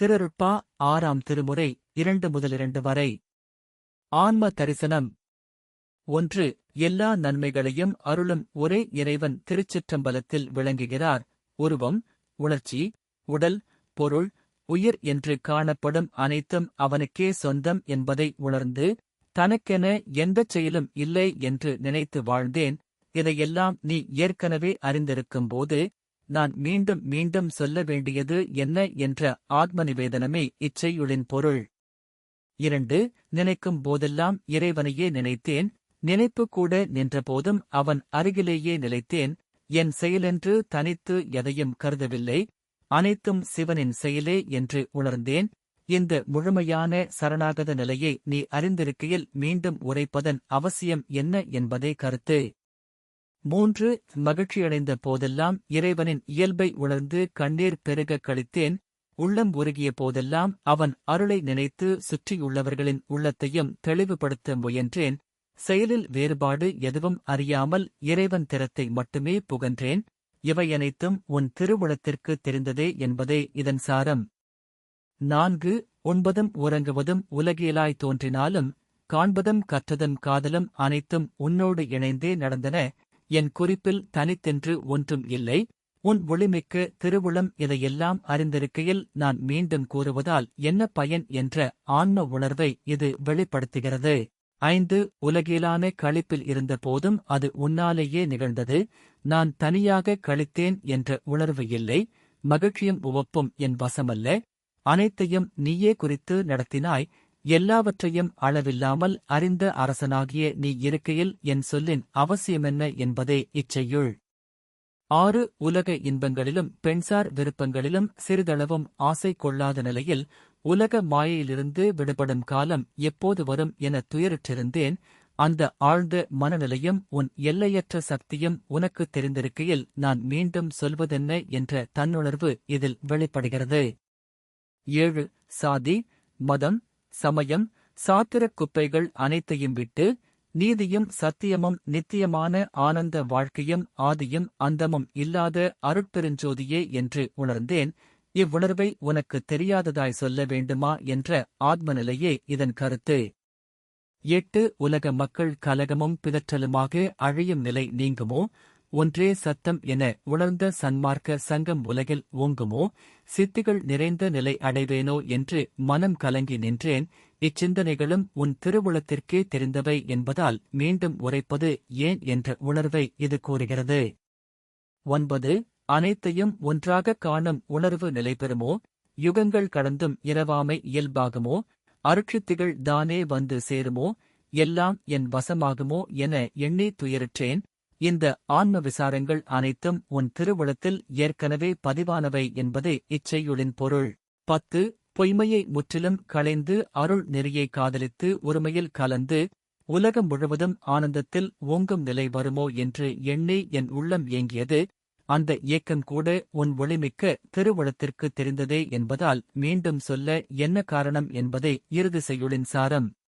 திருருட்பா ஆறாம் திருமுறை இரண்டு முதல் இரண்டு வரை. ஆன்ம தரிசனம். ஒன்று எல்லா நன்மைகளையும் அருளும் ஒரே இறைவன் திருச்சிற்றம்பலத்தில் விளங்குகிறார். உருவம் உணர்ச்சி உடல் பொருள் உயிர் என்று காணப்படும் அனைத்தும் அவனுக்கே சொந்தம் என்பதை உணர்ந்து தனக்கென எந்தச் செயலும் இல்லை என்று நினைத்து வாழ்ந்தேன். இதையெல்லாம் நீ ஏற்கனவே அறிந்திருக்கும்போது நான் மீண்டும் மீண்டும் சொல்ல வேண்டியது என்ன என்ற ஆத்ம நிவேதனமே இச்செய்யுளின் பொருள். இரண்டு நினைக்கும் போதெல்லாம் இறைவனையே நினைத்தேன் நினைப்பு கூட நின்றபோதும் அவன் அருகிலேயே நிலைத்தேன் என் செயலென்று தனித்து எதையும் கருதவில்லை அனைத்தும் சிவனின் செயலே என்று உணர்ந்தேன் இந்த முழுமையான சரணாகத நிலையை நீ அறிந்திருக்கையில் மீண்டும் உரைப்பதன் அவசியம் என்ன என்பதே கருத்து. மூன்று மகிழ்ச்சியடைந்த போதெல்லாம் இறைவனின் இயல்பை உணர்ந்து கண்ணீர் பெருக கழித்தேன். உள்ளம் உருகிய போதெல்லாம் அவன் அருளை நினைத்து சுற்றியுள்ளவர்களின் உள்ளத்தையும் தெளிவுபடுத்த முயன்றேன். செயலில் வேறுபாடு எதுவும் அறியாமல் இறைவன் திறத்தை மட்டுமே புகன்றேன். இவையனைத்தும் உன் திருவுளத்திற்கு தெரிந்ததே என்பதே இதன் சாரம். நான்கு உண்பதும் உறங்குவதும் உலகியலாய் தோன்றினாலும் காண்பதும் கற்றதும் காதலும் அனைத்தும் உன்னோடு இணைந்தே நடந்தன. என் குறிப்பில் தனித்தென்று ஒன்றும் இல்லை. உன் ஒளிமிக்க திருவுளம் இதையெல்லாம் அறிந்திருக்கையில் நான் மீண்டும் கூறுவதால் என்ன பயன் என்ற ஆன்ம உணர்வை இது வெளிப்படுத்துகிறது. ஐந்து உலகிலான கழிப்பில் இருந்த போதும் அது உன்னாலேயே நிகழ்ந்தது. நான் தனியாக கழித்தேன் என்ற உணர்வு இல்லை. மகிழ்ச்சியும் உவப்பும் என் வசமல்ல. அனைத்தையும் நீயே குறித்து நடத்தினாய். எல்லாவற்றையும் அளவில்லாமல் அறிந்த அரசனாகிய நீ இருக்கையில் என் சொல்லின் அவசியமென்ன என்பதே இச்செய்யுள். ஆறு உலக இன்பங்களிலும் பெண்சார் விருப்பங்களிலும் சிறிதளவும் ஆசை கொள்ளாத நிலையில் உலக மாயையிலிருந்து விடுபடும் காலம் எப்போது வரும் என துயருற்றிருந்தேன் அந்த ஆழ்ந்த மனநிலையும் உன் எல்லையற்ற சக்தியும் உனக்கு தெரிந்திருக்கையில் நான் மீண்டும் சொல்வதென்ன என்ற தன்னுணர்வு இதில் வெளிப்படுகிறது. ஏழு சாதி மதம் சமயம் சாத்திரக் குப்பைகள் அனைத்தையும் விட்டு நீதியும் சத்தியமும் நித்தியமான ஆனந்த வாழ்க்கையும் ஆதியும் அந்தமும் இல்லாத அருட்பெருஞ்சோதியே என்று உணர்ந்தேன். இவ்வுணர்வை உனக்கு தெரியாததாய் சொல்ல வேண்டுமா என்ற ஆத்மநிலையே இதன் கருத்து. எட்டு உலக மக்கள் கலகமும் பிதற்றலுமாக அழியும் நிலை நீங்குமோ? ஒன்றே சத்தம் என உணர்ந்த சன்மார்க்க சங்கம் உலகில் ஓங்குமோ? சித்திகள் நிறைந்த நிலை அடைவேனோ என்று மனம் கலங்கி நின்றேன். இச்சிந்தனைகளும் உன் திருவுளத்திற்கே தெரிந்தவை என்பதால் மீண்டும் உரைப்பது ஏன் என்ற உணர்வை இது கூறுகிறது. ஒன்பது. அனைத்தையும் ஒன்றாகக் காணும் உணர்வு நிலைபெறுமோ? யுகங்கள் கடந்தும் இரவாமை இயல்பாகுமோ? அருட்சித்திகள் தானே வந்து சேருமோ? எல்லாம் என் வசமாகுமோ என எண்ணி துயருற்றேன். இந்த ஆன்ம விசாரங்கள் அனைத்தும் உன் திருவுளத்தில் ஏற்கனவே பதிவானவை என்பதே இச்செய்யுளின் பொருள். பத்து பொய்மையை முற்றிலும் களைந்து அருள் நெறியை காதலித்து ஒருமையில் கலந்து உலகம் முழுவதும் ஆனந்தத்தில் ஓங்கும் நிலை வருமோ என்று எண்ணி என் உள்ளம் ஏங்கியது. அந்த இயக்கம் கூட உன் ஒளிமிக்க திருவுளத்திற்கு தெரிந்ததே என்பதால் மீண்டும் சொல்ல என்ன காரணம் என்பதே இறுதி செய்யுளின் சாரம்.